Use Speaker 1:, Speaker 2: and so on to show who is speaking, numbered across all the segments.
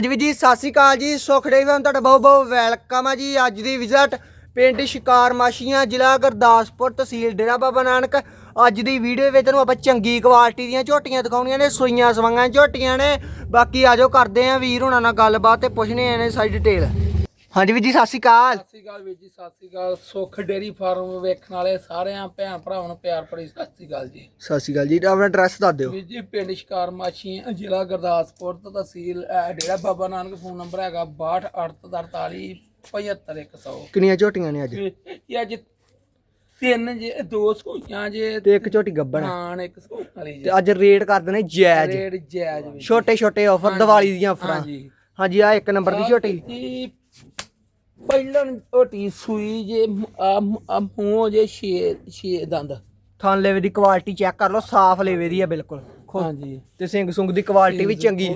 Speaker 1: ਜੀ ਵੀ ਜੀ, ਸਤਿ ਸ਼੍ਰੀ ਅਕਾਲ ਜੀ। ਸੁਖੜੇ ਫੈਮ ਤੁਹਾਡਾ ਬਹੁਤ ਬਹੁਤ ਵੈਲਕਮ ਆ ਜੀ। ਅੱਜ ਦੀ ਵਿਜ਼ਿਟ ਪਿੰਡ ਸ਼ਿਕਾਰ ਮਾਸ਼ੀਆਂ ਜ਼ਿਲ੍ਹਾ ਗੁਰਦਾਸਪੁਰ ਤਹਿਸੀਲ ਡੇਰਾ ਬਾਬਾ ਨਾਨਕ। ਅੱਜ ਦੀ ਵੀਡੀਓ ਵਿੱਚ ਤੁਹਾਨੂੰ ਆਪਾਂ ਚੰਗੀ ਕੁਆਲਿਟੀ ਦੀਆਂ ਝੋਟੀਆਂ ਦਿਖਾਉਣੀਆਂ ਨੇ, ਸੂਈਆਂ ਸਵਾਂਗਾਂ ਝੋਟੀਆਂ ਨੇ। ਬਾਕੀ ਆਜੋ ਕਰਦੇ ਆਂ ਵੀਰ ਹੁਣਾਂ ਨਾਲ ਗੱਲਬਾਤ ਤੇ ਪੁੱਛਣੇ ਆ ਨੇ ਸਾਰੀ ਡਿਟੇਲ ਹਾਂਜੀ ਵੀ ਜੀ ਸਤਿ ਸ਼੍ਰੀ ਅਕਾਲ।
Speaker 2: ਸਤਿ ਸ਼੍ਰੀ ਅਕਾਲ ਵੀਰ ਜੀ ਸਤਿ ਸ਼੍ਰੀ ਅਕਾਲ। ਸੁਖ ਡੇਰੀ ਫਾਰਮ ਵੇਖਣ ਵਾਲੇ ਸਾਰਿਆਂ ਭੈਣ ਭਰਾਵਾਂ ਨੂੰ ਪਿਆਰ ਭਰੀ ਸਤਿ ਸ਼੍ਰੀ ਅਕਾਲ ਜੀ।
Speaker 1: ਸਤਿ ਸ਼੍ਰੀ ਅਕਾਲ ਜੀ ਆਪਣਾ ਐਡਰੈਸ ਦੱਸ ਦਿਓ।
Speaker 2: ਵੀਰ ਜੀ ਪਿੰਡ ਸ਼ਿਕਾਰ ਮਾਛੀ ਜ਼ਿਲ੍ਹਾ ਗੁਰਦਾਸਪੁਰ ਤੋਂ ਤਹਿਸੀਲ ਅਹ, ਡੇਰਾ ਬਾਬਾ ਨਾਨਕ ਫੋਨ ਨੰਬਰ ਹੈਗਾ 6248 75100
Speaker 1: ਕਿੰਨੀਆਂ ਝੋਟੀਆਂ ਨੇ ਅੱਜ?
Speaker 2: ਇਹ ਅੱਜ ਤਿੰਨ ਜੇ ਦੋ ਸੂਈਆਂ ਜੇ
Speaker 1: ਤੇ ਇੱਕ ਝੋਟੀ ਗੱਬਣ ਹੈ
Speaker 2: ਇੱਕ ਸੂਈ ਵਾਲੀ ਜੀ।
Speaker 1: ਤੇ ਅੱਜ ਰੇਟ ਕਰ ਦੇਣੇ ਜਾਇਜ਼
Speaker 2: ਰੇਟ ਜਾਇਜ਼ ਵੀਰ।
Speaker 1: ਛੋਟੇ ਛੋਟੇ ਆਫਰ ਦੀਵਾਲੀ ਦੀਆਂ ਆਫਰਾਂ
Speaker 2: ਹਾਂਜੀ।
Speaker 1: ਹਾਂਜੀ ਆ ਇੱਕ ਨੰਬਰ ਦੀ ਝੋਟੀ।
Speaker 2: ਪਹਿਲਾਂ ਝੋਟੀ ਸੂਈ ਜੇ ਮੂੰਹ ਜੇ ਛੇ ਛੇ ਦੰਦ।
Speaker 1: ਥਣ ਲੇਵੇ ਦੀ ਕੁਆਲਿਟੀ ਚੈੱਕ ਕਰ ਲਓ ਸਾਫ਼ ਲੇਵੇ ਦੀ ਆ ਬਿਲਕੁਲ।
Speaker 2: ਹਾਂਜੀ।
Speaker 1: ਤੇ ਸਿੰਘ ਸੁੰਗ ਦੀ ਕੁਆਲਿਟੀ ਵੀ ਚੰਗੀ।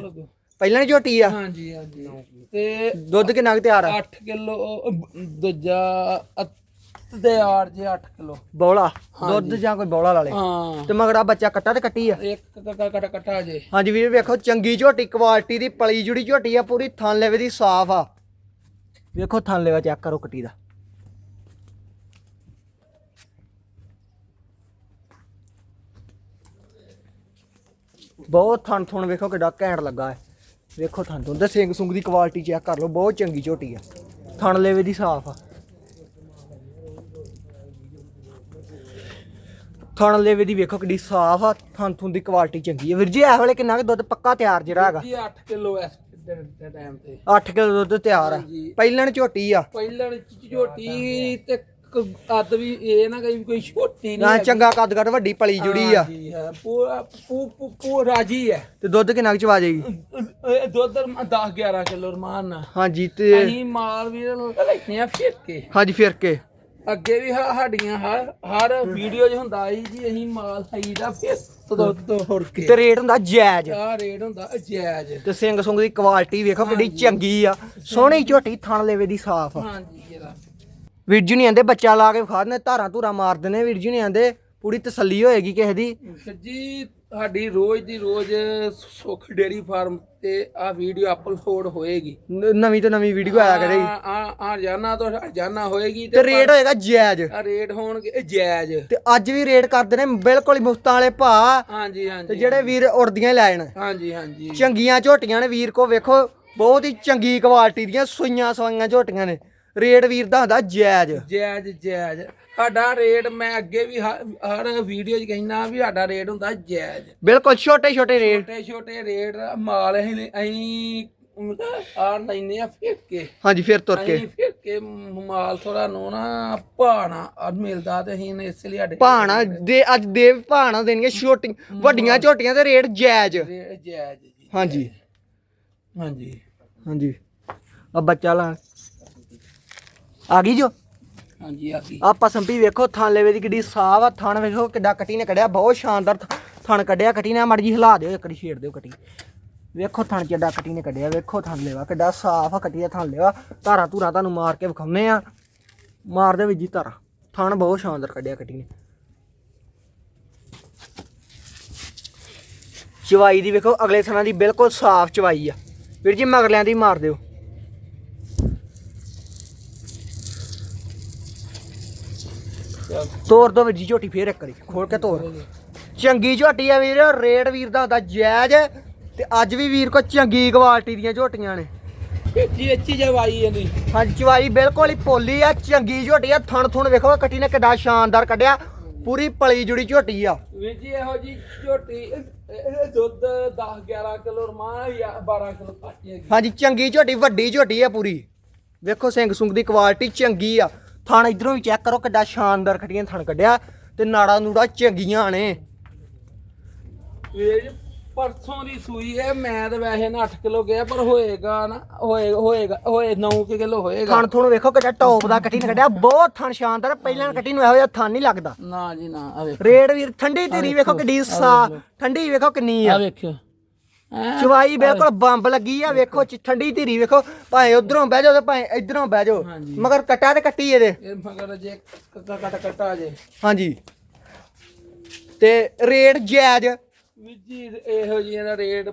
Speaker 1: ਪਹਿਲਾਂ ਦੀ ਝੋਟੀ ਆ।
Speaker 2: ਹਾਂਜੀ ਹਾਂਜੀ। ਤੇ
Speaker 1: ਦੁੱਧ ਕਿੰਨਾ ਕੁ ਤਿਆਰ ਆ?
Speaker 2: 8 ਕਿਲੋ ਦੂਜਾ ਅ- ਤਿਆਰ ਜੇ 8 ਕਿਲੋ।
Speaker 1: ਬੌਲਾ? ਦੁੱਧ ਜਾਂ ਕੋਈ ਬੌਲਾ ਲਾ ਲੇ?
Speaker 2: ਹਾਂ।
Speaker 1: ਤੇ ਮਗਰ ਆ ਬੱਚਾ ਕੱਟਾ ਤੇ ਕੱਟੀ ਆ?
Speaker 2: ਇੱਕ ਕਟਾ ਕਟਾ ਕਟਾ ਜੇ।
Speaker 1: ਹਾਂਜੀ ਵੀਰ ਵੇਖੋ ਚੰਗੀ ਝੋਟੀ ਕੁਆਲਿਟੀ ਦੀ ਪਲੀ ਜੁੜੀ ਝੋਟੀ ਆ ਪੂਰੀ ਥਣ ਲੇਵੇ ਦੀ ਸਾਫ਼ ਆ। ਵੇਖੋ ਥਣ ਲੇਵਾ ਚੈੱਕ ਕਰੋ ਕੱਟੀ ਦਾ। ਬਹੁਤ ਥਣ ਥੁਣ ਵੇਖੋ ਕਿੱਡਾ ਘੈਂਟ ਲੱਗਾ ਹੈ। ਵੇਖੋ ਥਣ ਤੋਂ ਸਿੰਘ ਸੁੰਗ ਦੀ ਕੁਆਲਿਟੀ ਚੈੱਕ ਕਰ ਲਓ, ਬਹੁਤ ਚੰਗੀ ਝੋਟੀ ਆ। ਥਣ ਲੇਵੇ ਦੀ ਸਾਫ਼ ਆ। ਥਣ ਲੇਵੇ ਦੀ ਵੇਖੋ ਕਿੱਡੀ ਸਾਫ਼ ਆ। ਥਣ ਥੁਣ ਦੀ ਕੁਆਲਿਟੀ ਚੰਗੀ ਆ। ਵੀਰ ਜੀ, ਇਹ ਵੇਲੇ ਕਿੰਨਾ ਕੁ ਦੁੱਧ ਪੱਕਾ ਤਿਆਰ ਜਿਹੜਾ ਹੈਗਾ?
Speaker 2: ਜੀ 8 ਕਿਲੋ ਇਸ ਟਾਈਮ ਤੇ।
Speaker 1: 8 ਕਿਲੋ ਦੁੱਧ ਤਿਆਰ ਆ।
Speaker 2: ਹਾਂਜੀ।
Speaker 1: ਪਹਿਲਣ ਝੋਟੀ ਆ।
Speaker 2: ਪਹਿਲਾਂ ਝੋਟੀ ਤੇ ਕ- ਅੱਧ ਵੀ ਇਹ ਨਾ ਵੀ ਕੋਈ ਛੋਟੀ
Speaker 1: ਨਾ
Speaker 2: ਨਹੀਂ
Speaker 1: ਚੰਗਾ ਕੱਦ ਕੱਦ ਵੱਡੀ ਪਲੀ ਜੁੜੀ ਆ।
Speaker 2: ਹਾਂਜੀ, ਹਾਂ, ਪੂਰਾ ਪੂ ਪੂ ਪੂ ਰਾਜੀ ਹੈ
Speaker 1: ਤੇ ਦੁੱਧ ਕਿੰਨਾ ਕੁ ਚਵਾ ਜਾਏਗੀ
Speaker 2: ਇਹ ਦੁੱਧ 10 11 ਕਿਲੋ ਰਮਾਨ ਨਾਲ
Speaker 1: ਹਾਂਜੀ ਤੇ
Speaker 2: ਅਸੀਂ ਮਾਲ ਵੀ ਲੈਣੇ ਆ ਫਿਰ ਕੇ
Speaker 1: ਹਾਂਜੀ ਫਿਰ ਕੇ
Speaker 2: ਅੱਗੇ ਵੀ ਹਾ- ਸਾਡੀਆਂ ਹਰ ਹਰ ਵੀਡੀਓ 'ਚ ਹੁੰਦਾ ਸੀ ਜੀ ਅਸੀਂ ਮਾਲ ਖਾਈਦਾ ਫਿਰ। ਦੁੱਧ ਤੋਂ ਹੁੜ ਕੇ।
Speaker 1: ਤੇ ਰੇਟ ਹੁੰਦਾ ਜਾਇਜ਼।
Speaker 2: ਆ ਰੇਟ ਹੁੰਦਾ ਜਾਇਜ਼।
Speaker 1: ਤੇ ਸਿੰਘ ਸੁੰਗ ਦੀ ਕੁਆਲਿਟੀ ਵੇਖੋ ਕਿੱਡੀ ਚੰਗੀ ਆ। ਸੋਹਣੀ ਝੋਟੀ ਥਣ ਲੇਵੇ ਦੀ ਸਾਫ਼। ਆ
Speaker 2: ਹਾਂਜੀ ਇਹਦਾ
Speaker 1: ਵੀਰ ਜੀ ਨਹੀਂ ਆਂਦੇ ਬੱਚਾ ਲਾ ਕੇ ਵਿਖਾ ਦਿੰਦੇ ਧਾਰਾਂ ਧੂਰਾ ਮਾਰ ਦਿੰਦੇ ਵੀਰ ਜੀ ਨਹੀਂ ਆਂਦੇ ਪੂਰੀ ਤਸੱਲੀ ਹੋਏਗੀ ਕਿਸੇ ਦੀ।
Speaker 2: ਫਿਰ ਜੀ ਸਾਡੀ ਰੋਜ਼ ਦੀ ਰੋਜ਼ ਸੁਖ ਡੇਰੀ ਫਾਰਮ ਤੇ ਆ ਵੀਡੀਓ ਅਪਲੋਡ ਹੋਏਗੀ।
Speaker 1: ਨ- ਨਵੀਂ ਤੋਂ ਨਵੀਂ ਵੀਡੀਓ ਆਇਆ ਕਰੇਗੀ
Speaker 2: ਆ ਆ ਜਾਨਾ ਤੋਂ ਜਾਨਾ ਹੋਏਗੀ
Speaker 1: ਤੇ ਰੇਟ ਹੋਏਗਾ ਜਾਇਜ਼।
Speaker 2: ਆ ਰੇਟ ਹੋਣਗੇ ਜਾਇਜ਼।
Speaker 1: ਤੇ ਅੱਜ ਵੀ ਰੇਟ ਕਰਦੇ ਨੇ ਬਿਲਕੁਲ ਹੀ ਮੁਫਤਾਂ ਵਾਲੇ ਭਾ।
Speaker 2: ਹਾਂਜੀ
Speaker 1: ਤੇ
Speaker 2: ਹਾਂਜੀ।
Speaker 1: ਜਿਹੜੇ ਵੀਰ ਉੜਦੀਆਂ ਹੀ ਲੈ ਜਾਣ।
Speaker 2: ਹਾਂਜੀ ਹਾਂਜੀ।
Speaker 1: ਚੰਗੀਆਂ ਝੋਟੀਆਂ ਨੇ ਵੀਰ ਕੋ ਵੇਖੋ ਬਹੁਤ ਹੀ ਚੰਗੀ ਕੁਆਲਿਟੀ ਦੀਆਂ ਸੂਈਆਂ ਸਵਾਈਆਂ ਝੋਟੀਆਂ ਨੇ। ਰੇਟ ਵੀਰ ਦਾ ਹੁੰਦਾ ਜਾਇਜ਼।
Speaker 2: ਜਾਇਜ਼ ਜਾਇਜ਼। ਸਾਡਾ ਰੇਟ ਮੈਂ ਅੱਗੇ ਵੀ ਹਰ ਵੀਡੀਓ 'ਚ ਕਹਿੰਦਾ ਵੀ ਸਾਡਾ ਰੇਟ ਹੁੰਦਾ ਜਾਇਜ਼।
Speaker 1: ਬਿਲਕੁਲ ਛੋਟੇ ਛੋਟੇ ਰੇਟ।
Speaker 2: ਛੋਟੇ ਛੋਟੇ ਰੇਟ ਮਾਲ ਅਸੀਂ ਅਸੀਂ ਆ ਲੈਨੇ ਆ ਫਿਰ ਕੇ।
Speaker 1: ਹਾਂਜੀ ਫਿਰ ਤੁਰ ਕੇ।
Speaker 2: ਅਸੀਂ ਫਿਰ ਕੇ ਮਾਲ ਥੋੜਾ ਨੂੰ ਨਾ ਭਾਣਾ ਆ ਮਿਲਦਾ ਤੇ ਅਸੀਂ ਨੇ ਇਸ ਲਈ ਸਾਡੇ
Speaker 1: ਭਾਣਾ ਦੇ ਅੱਜ ਦੇ ਭਾਣਾ ਦੇਣਗੇ ਛੋਟੀ ਵੱਡੀਆਂ ਝੋਟੀਆਂ ਦੇ ਰੇਟ ਜਾਇਜ਼।
Speaker 2: ਰੇਟ ਜਾਇਜ਼ ਜੀ।
Speaker 1: ਹਾਂਜੀ।
Speaker 2: ਹਾਂਜੀ।
Speaker 1: ਹਾਂਜੀ। ਆ ਬੱਚਾ ਲਾ। ਆ ਗਈ ਜੋ?
Speaker 2: ਹਾਂਜੀ, ਆ ਗਈ।
Speaker 1: ਆ ਪਸੰਪੀ ਵੇਖੋ ਥਣ ਲੇਵੇ ਦੀ ਕਿੱਡੀ ਸਾਫ਼ ਆ, ਥਣ ਵੇਖੋ ਕਿੱਡਾ ਕਟੀ ਨੇ ਕੱਢਿਆ, ਬਹੁਤ ਸ਼ਾਨਦਾਰ ਥ- ਥਣ ਕੱਢਿਆ ਕਟੀ ਨੇ ਮੜ ਜੀ ਹਿਲਾ ਦਿਓ, ਇੱਕ ਛੇੜ ਦਿਓ ਕੱਟੀ। ਵੇਖੋ ਥਣ ਕਿੱਡਾ ਕਟੀ ਨੇ ਕੱਢਿਆ, ਵੇਖੋ ਥਣ ਲੇਵਾ ਕਿੱਡਾ ਸਾਫ਼ ਆ ਕੱਟੀ ਦਾ ਥਣ ਲੇਵਾ ਧਾਰਾ ਧੂਰਾ ਤੁਹਾਨੂੰ ਮਾਰ ਕੇ ਵਿਖਾਉਂਦੇ ਆ। ਮਾਰ ਦੇ ਵੀ ਜੀ ਧਾਰਾ। ਥਣ ਬਹੁਤ ਸ਼ਾਨਦਾਰ ਕੱਢਿਆ ਕੱਟੀ ਨੇ। ਚਵਾਈ ਦੀ ਵੇਖੋ, ਅਗਲੇ ਥਣਾਂ ਦੀ ਬਿਲਕੁਲ ਸਾਫ਼ ਚਵਾਈ ਆ। ਵੀਰ ਜੀ ਮਗਲਿਆਂ ਦੀ ਮਾਰ ਦਿਓ। ਤੋੜ ਦੋ ਵੀਰ ਜੀ ਝੋਟੀ ਫੇਰ ਇੱਕ ਵਾਰੀ ਖੋਲ ਕੇ ਤੋੜ ਚੰਗੀ ਝੋਟੀ ਆ ਵੀਰ ਰੇਟ ਵੀਰ ਦਾ ਹੁੰਦਾ ਜਾਇਜ਼ ਤੇ ਅੱਜ ਵੀ ਵੀਰ ਕੋ ਚੰਗੀ ਕੁਆਲਿਟੀ ਦੀਆਂ ਝੋਟੀਆਂ ਨੇ।
Speaker 2: ਇੱਚੀ ਇੱਚੀ ਜਵਾਈ ਜਾਂਦੀ।
Speaker 1: ਹਾਂਜੀ ਚਵਾਈ ਬਿਲਕੁਲ ਹੀ ਪੋਲੀ ਆ ਚੰਗੀ ਝੋਟੀ ਆ ਥਣ ਥੁਣ ਵੇਖੋ ਕੱਟੀ ਨੇ ਕਿੱਡਾ ਸ਼ਾਨਦਾਰ ਕੱਢਿਆ ਪੂਰੀ ਪਲੀ ਜੁੜੀ ਝੋਟੀ ਆ।
Speaker 2: ਵੀਰ ਜੀ ਇਹੋ ਜੀ ਝੋਟੀ ਦੁੱਧ 10 11 ਕਿਲੋ ਰਮਾਨ ਜਾਂ 12 ਕਿਲੋ ਪਾਟੀ
Speaker 1: ਹਾਂਜੀ ਚੰਗੀ ਝੋਟੀ ਵੱਡੀ ਝੋਟੀ ਆ ਪੂਰੀ। ਵੇਖੋ ਸਿੰਘ ਸੁੰਗ ਦੀ ਕੁਆਲਿਟੀ ਚੰਗੀ ਆ। ਥਣ ਇਧਰੋਂ ਵੀ ਚੈੱਕ ਕਰੋ ਕਿੱਡਾ ਸ਼ਾਨਦਾਰ ਖੱਟੀਆਂ ਥਣ ਕੱਢਿਆ ਤੇ ਨਾੜਾ ਨੂੜਾ ਚੰਗੀਆਂ ਨੇ।
Speaker 2: ਵੀਰ ਜੀ ਪਰਸੋਂ ਦੀ ਸੂਈ ਹੈ ਮੈਂ ਤਾਂ ਵੈਸੇ ਨਾ 8 ਕਿਲੋ ਗਿਆ ਪਰ ਹੋਏਗਾ ਨਾ ਹੋਏ ਹੋਏਗਾ ਹੋਏ 9 ਕਿਲੋ ਹੋਏਗਾ।
Speaker 1: ਥਣ ਥੁਣ ਵੇਖੋ ਕਿੱਡਾ ਟੌਪ ਦਾ ਕੱਟੀ ਨੇ ਕੱਢਿਆ ਬਹੁਤ ਥਣ ਸ਼ਾਨਦਾਰ ਪਹਿਲਾਂ ਕੱਟੀ ਨੂੰ ਇਹੋ ਜਿਹਾ ਥਣ ਨਹੀਂ ਲੱਗਦਾ।
Speaker 2: ਨਾ ਜੀ ਨਾ ਆ ਵੇਖੋ।
Speaker 1: ਰੇਡ ਵੀਰ ਠੰਡੀ ਤੇਰੀ ਵੇਖੋ ਕਿੱਡੀ ਸਾ ਠੰਡੀ ਵੇਖੋ ਕਿੰਨੀ
Speaker 2: ਆ।
Speaker 1: ਆ
Speaker 2: ਵੇਖਿਓ।
Speaker 1: ਚਵਾਈ ਬਿਲਕੁਲ ਬੰਬ ਲੱਗੀ ਆ ਵੇਖੋ ਚ- ਠੰਡੀ ਧੀਰੀ ਵੇਖੋ। ਭਾਵੇਂ ਉਧਰੋਂ ਬਹਿ ਜਾਓ ਤੇ ਭਾਵੇਂ ਇਧਰੋਂ ਬਹਿ ਜਾਓ।
Speaker 2: ਹਾਂਜੀ।
Speaker 1: ਮਗਰ ਕੱਟਾ ਤੇ ਕੱਟੀ ਇਹਦੇ।
Speaker 2: ਇਹ ਮਗਰ ਜੇ ਕੱਟਾ ਕੱਟ ਕੱਟਾ ਜੇ।
Speaker 1: ਹਾਂਜੀ। ਤੇ ਰੇਟ ਜਾਇਜ਼
Speaker 2: ਵੀਰ ਜੀ ਇਹੋ ਜਿਹੀਆਂ ਦਾ ਰੇਟ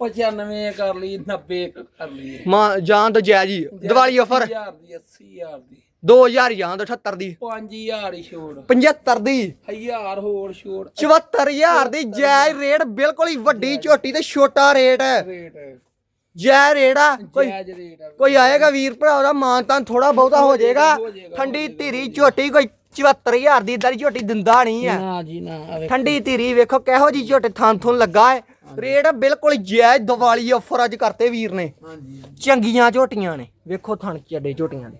Speaker 2: 95 ਕਰ ਲਈ 90 ਕਰ ਲਈ
Speaker 1: ਮਾਂ ਜਾਨ ਤੋਂ ਜੈ ਜੀ ਦੀਵਾਲੀ ਆਫਰ
Speaker 2: 80000 ਦੀ 80000 ਦੀ।
Speaker 1: 2000 ਜਾਨ ਤੋਂ 78 ਦੀ।
Speaker 2: 5000 ਹੀ ਛੋੜ।
Speaker 1: 75 ਦੀ।
Speaker 2: 1000 ਹੋਰ ਛੋੜ।
Speaker 1: 74000 ਦੀ ਜਾਇਜ਼ ਰੇਟ ਬਿਲਕੁਲ ਹੀ ਵੱਡੀ ਝੋਟੀ ਤੇ ਛੋਟਾ ਰੇਟ। ਹੈ
Speaker 2: ਰੇਟ।
Speaker 1: ਜੈ ਆ। ਕੋਈ
Speaker 2: ਜਾਇਜ਼ ਰੇਟ ਆ।
Speaker 1: ਕੋਈ ਆਏਗਾ ਵੀਰ ਭਰਾ ਉਹਦਾ ਮਾਨ ਤਾਂ ਥੋੜਾ ਬਹੁਤਾ ਹੋ ਜਾਏਗਾ
Speaker 2: ਹੋ ਜਾਏਗਾ,
Speaker 1: ਠੰਡੀ ਧੀਰੀ ਝੋਟੀ ਕੋਈ 74000 ਦੀ ਇਦਾਂ ਦੀ ਝੋਟੀ ਦਿੰਦਾ ਨਹੀਂ ਹੈ।
Speaker 2: ਨਾ ਜੀ ਨਾ ਆਵੇ
Speaker 1: ਠੰਡੀ ਧੀਰੀ ਵੇਖੋ ਕਿਹੋ ਜੀ ਝੋਟੇ ਥਾਂ ਥੁੰ ਲੱਗਾ ਹੈ। ਰੇਟ ਬਿਲਕੁਲ ਜਾਇਜ਼ ਦੀਵਾਲੀ ਆਫਰ ਅੱਜ ਕਰਤੇ ਵੀਰ ਨੇ।
Speaker 2: ਹਾਂਜੀ
Speaker 1: ਚੰਗੀਆਂ ਝੋਟੀਆਂ ਨੇ। ਵੇਖੋ ਥਣ ਚੱਡੇ ਝੋਟੀਆਂ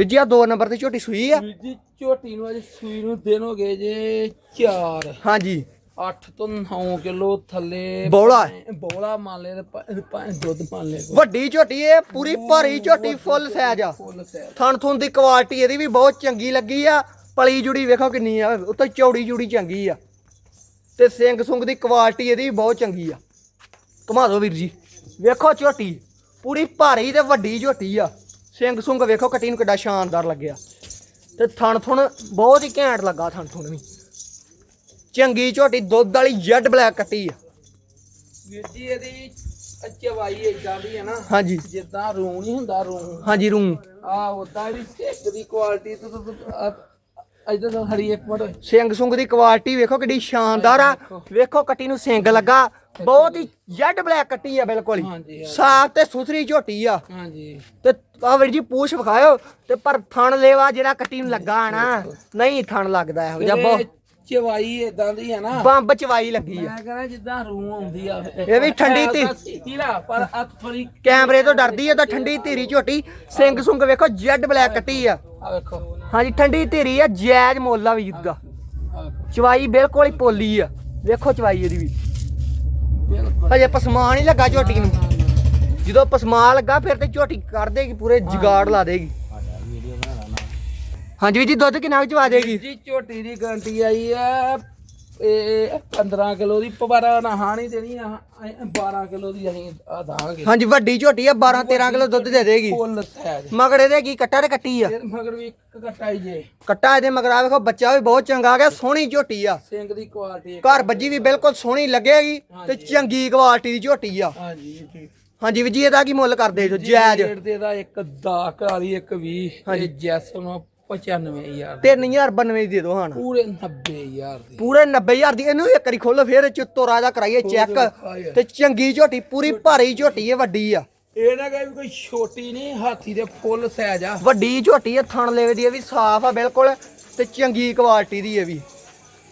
Speaker 1: ਦੇ ਵਿਜਿਆ ਦੋ ਨੰਬਰ ਤੇ ਝੋਟੀ ਸੂਈ ਆ?
Speaker 2: ਵੀਰ ਜੀ ਝੋਟੀ ਨੂੰ ਅੱਜ ਸੂਈ ਨੂੰ ਦਿਨ ਹੋ ਗਏ ਜੇ 4
Speaker 1: ਹਾਂਜੀ।
Speaker 2: 8 ਤੋਂ 9 ਕਿਲੋ ਥੱਲੇ
Speaker 1: ਬੌਲਾ।
Speaker 2: ਬੋਲਾ ਮੰਨ ਲੈ ਤੇ ਪ- ਪ- ਦੁੱਧ ਮੰਨ ਲੈ
Speaker 1: ਵੱਡੀ ਝੋਟੀ ਇਹ ਪੂਰੀ ਭਾਰੀ ਝੋਟੀ ਫੁੱਲ ਸਾਈਜ਼ ਆ। ਥਣ ਥੁਣ ਦੀ ਕੁਆਲਿਟੀ ਇਹਦੀ ਵੀ ਬਹੁਤ ਚੰਗੀ ਲੱਗੀ ਆ। ਪਲੀ ਜੁੜੀ ਵੇਖੋ ਕਿੰਨੀ ਆ ਉੱਤੇ ਚੌੜੀ ਜੁੜੀ ਚੰਗੀ ਆ। ਤੇ ਸਿੰਘ ਸੁੰਗ ਦੀ ਕੁਆਲਿਟੀ ਇਹਦੀ ਵੀ ਬਹੁਤ ਚੰਗੀ ਆ। ਘੁਮਾ ਦਿਓ ਵੀਰ ਜੀ। ਵੇਖੋ ਝੋਟੀ ਪੂਰੀ ਭਾਰੀ ਤੇ ਵੱਡੀ ਝੋਟੀ ਆ। ਸਿੰਘ ਸੁੰਗ ਵੇਖੋ ਕੱਟੀ ਨੂੰ ਕਿੱਡਾ ਸ਼ਾਨਦਾਰ ਲੱਗਿਆ। ਤੇ ਥਣ ਥੁਣ ਬਹੁਤ ਹੀ ਘੈਂਟ ਲੱਗਾ ਥਣ ਥੁਣ ਵੀ। ਚੰਗੀ ਝੋਟੀ ਦੁੱਧ ਵਾਲੀ ਜੈਡ ਬਲੈਕ ਕੱਟੀ ਆ।
Speaker 2: ਵੀਰ ਜੀ ਇਹਦੀ ਚਵਾਈ ਇਦਾਂ ਦੀ ਹੈ ਨਾ
Speaker 1: ਹਾਂਜੀ।
Speaker 2: ਜਿੱਦਾਂ ਰੂੰ ਨਹੀਂ ਹੁੰਦਾ ਰੂੰ
Speaker 1: ਹਾਂਜੀ ਰੂੰ
Speaker 2: ਆ ਉਦਾਂ ਇਹਦੀ ਸਿੱਕ ਦੀ ਕੁਆਲਿਟੀ ਤੋਂ ਇਦਾਂ ਤਾਂ ਹਰੀ ਇੱਕ ਮਿੰਟ।
Speaker 1: ਸਿੰਘ ਸੁੰਗ ਦੀ ਕੁਆਲਿਟੀ ਵੇਖੋ ਕਿੱਡੀ ਸ਼ਾਨਦਾਰ ਆ। ਵੇਖੋ। ਕੱਟੀ ਨੂੰ ਸਿੰਗ ਲੱਗਾ। ਬਹੁਤ ਹੀ ਜੈਡ ਬਲੈਕ ਕੱਟੀ ਆ ਬਿਲਕੁਲ ਹੀ। ਸਾਫ਼ ਤੇ ਸੁਥਰੀ ਝੋਟੀ ਆ।
Speaker 2: ਹਾਂਜੀ।
Speaker 1: ਤੇ ਆ ਵੀਰ ਜੀ ਪੂਛ ਵਿਖਾਇਓ ਤੇ ਪਰ ਥਣ ਲੈਵਾ ਜਿਹੜਾ ਕੱਟੀ ਨੂੰ ਲੱਗਾ ਨਾ ਨਹੀਂ ਥਣ ਲੱਗਦਾ ਇਹੋ ਜਿਹਾ ਬਹੁਤ
Speaker 2: ਚਵਾਈ ਇਦਾਂ ਦੀ ਹੈ ਨਾ।
Speaker 1: ਬੰਬ ਚਵਾਈ ਲੱਗੀ ਆ।
Speaker 2: ਮੈਂ ਕਹਿੰਦਾ ਜਿੱਦਾਂ ਰੂਹ ਆਉਂਦੀ ਆ
Speaker 1: ਇਹ ਵੀ ਠੰਡੀ ਧੀ-
Speaker 2: ਪਰ
Speaker 1: ਕੈਮਰੇ ਤੋਂ ਡਰਦੀ ਆ ਤਾਂ ਠੰਡੀ ਧੀਰੀ ਝੋਟੀ ਸਿੰਘ ਸੁੰਗ ਵੇਖੋ ਜੈਡ ਬਲੈਕ ਕੱਟੀ ਆ।
Speaker 2: ਆ ਵੇਖੋ।
Speaker 1: ਹਾਂਜੀ ਠੰਡੀ ਧੀਰੀ ਆ ਜੈਜ ਮੋਲਾ ਵੀਰ ਦਾ
Speaker 2: ਆ
Speaker 1: ਚਵਾਈ ਬਿਲਕੁਲ ਹੀ ਪੋਲੀ ਆ। ਵੇਖੋ ਚਵਾਈ ਇਹਦੀ ਵੀ। ਹਜੇ ਪਸਮਾਨ ਹੀ ਲੱਗਾ ਝੋਟੀ ਨੂੰ। ਜਦੋਂ ਪਸਮਾ ਲੱਗਾ ਫਿਰ ਤੇ ਝੋਟੀ ਕੱਢ ਦੇਗੀ ਪੂਰੇ ਜਗਾੜ ਲਾ ਦੇਗੀ। ਹਾਂਜੀ ਵੀਰ ਜੀ ਦੁੱਧ ਕਿੰਨਾ ਚਵਾ ਦੇਗੀ?
Speaker 2: ਜੀ ਝੋਟੀ ਦੀ ਗਾਰੰਟੀ ਆਈ ਆ ਇਹ 15 ਕਿਲੋ ਦੀ ਪਵਾਰਾ ਨਾ ਹਾਣੀ ਦੇਣੀ ਆ 12 ਕਿਲੋ ਦੀ ਅਸੀਂ ਆ ਦਾਂਗੇ।
Speaker 1: ਹਾਂਜੀ ਵੱਡੀ ਝੋਟੀ ਆ 12 13 ਕਿਲੋ ਦੁੱਧ ਦੇ ਦੇਗੀ।
Speaker 2: ਫੁੱਲ
Speaker 1: ਮਗਰ ਇਹਦੇ ਕੀ ਕੱਟਾ ਤੇ ਕੱਟੀ ਆ?
Speaker 2: ਫਿਰ ਮਗਰ ਵੀ ਇੱਕ ਕਟਾਈ ਜੇ।
Speaker 1: ਕੱਟਾ ਇਹਦੇ ਮਗਰ ਆ ਵੇਖੋ ਬੱਚਾ ਵੀ ਬਹੁਤ ਚੰਗਾ ਆ ਗਿਆ ਸੋਹਣੀ ਝੋਟੀ ਆ।
Speaker 2: ਸਿੰਘ ਦੀ ਕੁਆਲਿਟੀ
Speaker 1: ਘਰ ਬੱਜੀ ਵੀ ਬਿਲਕੁਲ ਸੋਹਣੀ ਲੱਗੇਗੀ ਤੇ ਚੰਗੀ ਕੁਆਲਿਟੀ ਦੀ ਝੋਟੀ ਆ।
Speaker 2: ਹਾਂਜੀ ਜੀ
Speaker 1: ਹਾਂਜੀ ਵੀਰ ਜੀ ਇਹਦਾ ਕੀ ਮੁੱਲ ਕਰਦੇ ਜੋ ਜਾਇਜ਼?
Speaker 2: ਰੇਟ ਦੇ ਦਾ ਇੱਕ 10 ਕਰਾਲੀ ਇੱਕ 20
Speaker 1: ਹਾਂਜੀ।
Speaker 2: ਤੇ ਜੈਸ ਨੂੰ 95000
Speaker 1: 3092 ਦੀ ਦੇ ਦੋ ਹਾਂ
Speaker 2: ਪੂਰੇ 90000 ਦੀ।
Speaker 1: ਪੂਰੇ 90000 ਦੀ ਇਹਨੂੰ ਇੱਕ ਵਾਰੀ ਖੋਲੋ ਫੇਰ ਚੁੱਤੋ ਰਾਜਾ ਕਰਾਈਏ ਚੈੱਕ। ਤੇ ਚੰਗੀ ਝੋਟੀ ਪੂਰੀ ਭਾਰੀ ਝੋਟੀ ਹੈ ਵੱਡੀ ਆ।
Speaker 2: ਇਹ ਨਾ ਕਹੇ ਵੀ ਕੋਈ ਛੋਟੀ ਨਹੀਂ ਹਾਥੀ ਦੇ ਫੁੱਲ ਸਾਈਜ਼ ਆ।
Speaker 1: ਵੱਡੀ ਝੋਟੀ ਹੈ ਥਣ ਲੈਵੇ ਦੀ ਇਹ ਵੀ ਸਾਫ਼ ਆ ਬਿਲਕੁਲ ਤੇ ਚੰਗੀ ਕੁਆਲਿਟੀ ਦੀ ਇਹ ਵੀ।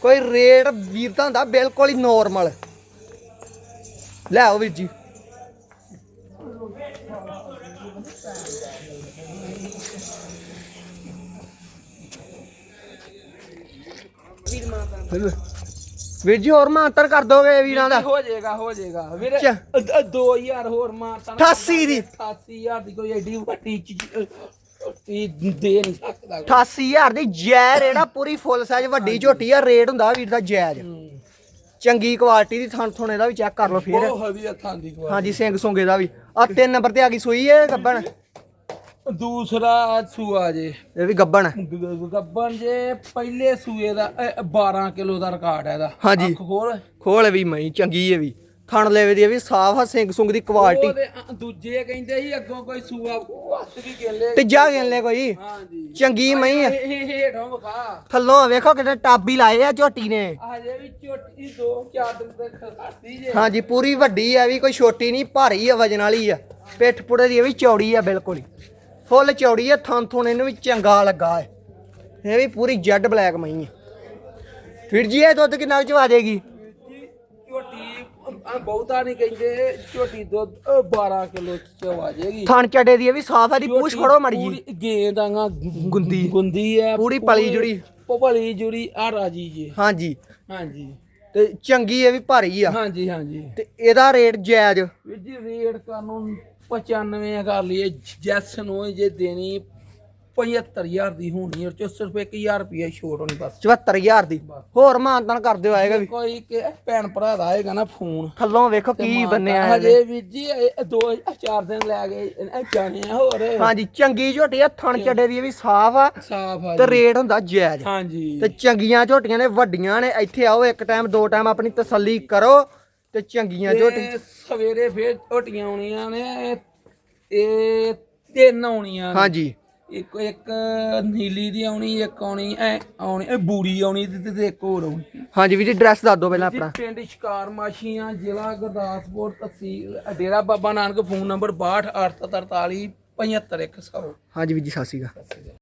Speaker 1: ਕੋਈ ਰੇਟ ਵੀਰ ਤਾਂ ਹੁੰਦਾ ਬਿਲਕੁਲ ਹੀ ਨੋਰਮਲ ਲੈ ਆਓ ਵੀਰ ਜੀ। ਵੀਰ ਜੀ ਹੋਰ ਮਾਤਰ ਕਰ ਦੋਗੇ ਵੀਰਾਂ ਦਾ?
Speaker 2: ਹੋ ਜਾਏਗਾ ਹੋ ਜਾਏਗਾ। ਵੀਰੇ
Speaker 1: ਚੱਲ।
Speaker 2: 2000 ਹੋਰ ਮਾਰਤਾ
Speaker 1: 88 ਦੀ।
Speaker 2: 88000 ਦੀ ਕੋਈ ਐਡੀ ਵੱਡੀ ਚੀਜ਼ ਇਹ ਦੇ ਨਹੀਂ ਸਕਦਾ
Speaker 1: 88000 ਦੀ ਜੈ ਰੇੜਾ ਪੂਰੀ ਫੁੱਲ ਸਾਈਜ਼ ਵੱਡੀ ਝੋਟੀ ਆ ਰੇਟ ਹੁੰਦਾ ਵੀਰ ਦਾ ਜਾਇਜ਼। ਚੰਗੀ ਕੁਆਲਿਟੀ ਦੀ ਥਣ ਥੁਣੇ ਦਾ ਵੀ ਚੈੱਕ ਕਰ ਲਓ ਫੇਰ।
Speaker 2: ਬਹੁਤ ਵਧੀਆ ਥਾਂ ਦੀ ਕੁਆਲਿਟੀ
Speaker 1: ਹਾਂਜੀ ਸਿੰਘ ਸੁੰਗੇ ਦਾ ਵੀ। ਆ ਤਿੰਨ ਨੰਬਰ ਤੇ ਆ ਗਈ ਸੂਈ ਇਹ ਗੱਬਣ।
Speaker 2: ਦੂਸਰਾ ਸੂਆ ਜੇ।
Speaker 1: ਇਹ ਵੀ ਗੱਬਣ ਹੈ।
Speaker 2: ਗ- ਗ- ਗੱਬਨ ਜੇ ਪਹਿਲੇ ਸੂਏ ਦਾ ਇਹ 12 ਕਿਲੋ ਦਾ ਰਿਕਾਰਡ ਹੈ ਇਹਦਾ।
Speaker 1: ਹਾਂਜੀ।
Speaker 2: ਅੱਖ ਖੋਲ।
Speaker 1: ਖੋਲ ਵੀ ਮਈ ਚੰਗੀ ਇਹ ਵੀ। ਥਣ ਲੈਵੇ ਦੀ ਇਹ ਵੀ ਸਾਫ਼ ਆ ਸਿੰਘ ਸੁੰਗ ਦੀ ਕੁਆਲਿਟੀ
Speaker 2: ਉਹਦੇ ਅ- ਦੂਜੇ ਕਹਿੰਦੇ ਸੀ ਅੱਗੋਂ ਕੋਈ ਸੂਆ ਹੱਥ ਵੀ ਗੇਲੇ
Speaker 1: ਤੀਜਾ ਗਿਣ ਲੈ ਕੋਈ।
Speaker 2: ਹਾਂਜੀ।
Speaker 1: ਚੰਗੀ ਮਈ ਆ
Speaker 2: ਇਹ ਇਹ ਹੇਠੋਂ ਵਿਖਾ।
Speaker 1: ਥੱਲੋਂ ਵੇਖੋ ਕਿਤੇ ਟਾਬੀ ਲਾਏ ਆ ਝੋਟੀ ਨੇ।
Speaker 2: ਹਜੇ ਵੀ ਝੋਟੀ ਦੋ ਚਾਰ ਦਿਨ ਤੱਕ ਖੜਦੀ ਜੇ।
Speaker 1: ਹਾਂਜੀ ਪੂਰੀ ਵੱਡੀ ਆ ਵੀ ਕੋਈ ਛੋਟੀ ਨਹੀਂ ਭਾਰੀ ਆ ਵਜਨ ਵਾਲੀ ਆ। ਪਿੱਠ ਪੁੜੇ ਦੀ ਇਹ ਵੀ ਚੌੜੀ ਆ ਬਿਲਕੁਲ ਹੀ। ਫੁੱਲ ਚੌੜੀ ਆ ਥਣ ਥੁਣ ਇਹਨੂੰ ਵੀ ਚੰਗਾ ਲੱਗਾ ਹੈ ਇਹ ਵੀ ਪੂਰੀ ਜੈਡ ਬਲੈਕ ਮਈ ਆ। ਫਿਰ ਜੀ ਇਹ ਦੁੱਧ ਕਿੰਨਾ ਚਵਾ ਦੇਗੀ?
Speaker 2: ਝੋਟੀ ਅ- ਬਹੁਤਾ ਨਹੀਂ ਕਹਿੰਦੇ ਝੋਟੀ ਦੁੱਧ ਅ, 12 ਕਿਲੋ ਚ ਆ ਜਾਏਗੀ
Speaker 1: ਥਣ ਚੱਡੇ ਦੀ ਇਹ ਵੀ ਸਾਫ਼ ਆ ਦੀ ਪੂਛ ਫੜੋ ਮੜੀ ਜੀ।
Speaker 2: ਪੂਰੀ ਗੇਂਦ ਆਂਗਾ
Speaker 1: ਗੁੰਦੀ।
Speaker 2: ਗੁੰਦੀ ਹੈ
Speaker 1: ਪੂਰੀ ਪਲੀ ਜੁੜੀ।
Speaker 2: ਪਲੀ ਜੁੜੀ ਆ ਰਾਜੀ ਜੀ।
Speaker 1: ਹਾਂਜੀ।
Speaker 2: ਹਾਂਜੀ।
Speaker 1: ਤੇ ਚੰਗੀ ਇਹ ਵੀ ਭਾਰੀ ਆ।
Speaker 2: ਹਾਂਜੀ ਹਾਂਜੀ।
Speaker 1: ਤੇ ਇਹਦਾ ਰੇਟ ਜਾਇਜ਼?
Speaker 2: ਵੀਰ ਜੀ ਰੇਟ ਕਾਨੂੰਨ 95 ਕਰ ਲਈਏ ਜੈਸ ਨੂੰ ਜੇ ਦੇਣੀ 75000 ਦੀ ਹੋਣੀ ਔਰ ਚੋ ਸਿਰਫ 1000 ਰੁਪਏ ਛੋਟ ਹੋਣੀ ਬਸ।
Speaker 1: 74000 ਦੀ। ਹੋਰ ਮਾਨਤਨ ਕਰ ਦਿਓ ਆਏਗਾ ਵੀ।
Speaker 2: ਕੋਈ ਕਿ ਭੈਣ ਭਰਾ ਦਾ ਆਏਗਾ ਨਾ ਫੋਨ।
Speaker 1: ਥੱਲੋਂ ਵੇਖੋ ਕੀ ਬੰਨਿਆ
Speaker 2: ਹਜੇ ਵੀਰ ਜੀ ਇਹ ਦੋ ਚਾਰ ਦਿਨ ਲੈ ਗਏ ਜਾਣੇ ਆ ਹੋਰ।
Speaker 1: ਹਾਂਜੀ ਚੰਗੀ ਝੋਟੀ ਆ ਥਣ ਚੱਡੇ ਦੀ ਵੀ ਸਾਫ਼ ਆ
Speaker 2: ਸਾਫ਼ ਆ
Speaker 1: ਤੇ ਰੇਟ ਹੁੰਦਾ ਜਾਇਜ਼।
Speaker 2: ਹਾਂਜੀ।
Speaker 1: ਤੇ ਚੰਗੀਆਂ ਝੋਟੀਆਂ ਨੇ ਵੱਡੀਆਂ ਨੇ ਇੱਥੇ ਆਓ ਇੱਕ ਟਾਈਮ ਦੋ ਟਾਈਮ ਆਪਣੀ ਤਸੱਲੀ ਕਰੋ ਤੇ ਚੰਗੀਆਂ ਝੋਟੀ
Speaker 2: ਤੇ ਸਵੇਰੇ ਫੇਰ ਝੋਟੀਆਂ ਆਉਣੀਆਂ ਨੇ ਇਹ ਤਿੰਨ ਆਉਣੀਆਂ ਨੇ।
Speaker 1: ਹਾਂਜੀ।
Speaker 2: ਇੱਕ ਇੱਕ ਨੀਲੀ ਦੀ ਆਉਣੀ ਇੱਕ ਆਉਣੀ ਐ ਆਉਣੀ ਇਹ ਬੂਰੀ ਆਉਣੀ ਤੇ- ਤੇ ਇੱਕ ਹੋਰ ਆਉਣੀ।
Speaker 1: ਹਾਂਜੀ ਵੀਰ ਜੀ ਐਡਰੈਸ ਦੱਸ ਦਿਓ ਪਹਿਲਾਂ
Speaker 2: ਜੀ
Speaker 1: ਆਪਣਾ।
Speaker 2: ਪਿੰਡ ਸ਼ਿਕਾਰ ਮਾਸ਼ੀਆਂ ਜ਼ਿਲ੍ਹਾ ਗੁਰਦਾਸਪੁਰ ਤਹਿਸੀਲ ਡੇਰਾ ਬਾਬਾ ਨਾਨਕ ਫੋਨ ਨੰਬਰ 628343 75100
Speaker 1: ਹਾਂਜੀ ਵੀਰ ਜੀ ਸਤਿ ਸ਼੍ਰੀ ਅਕਾਲ।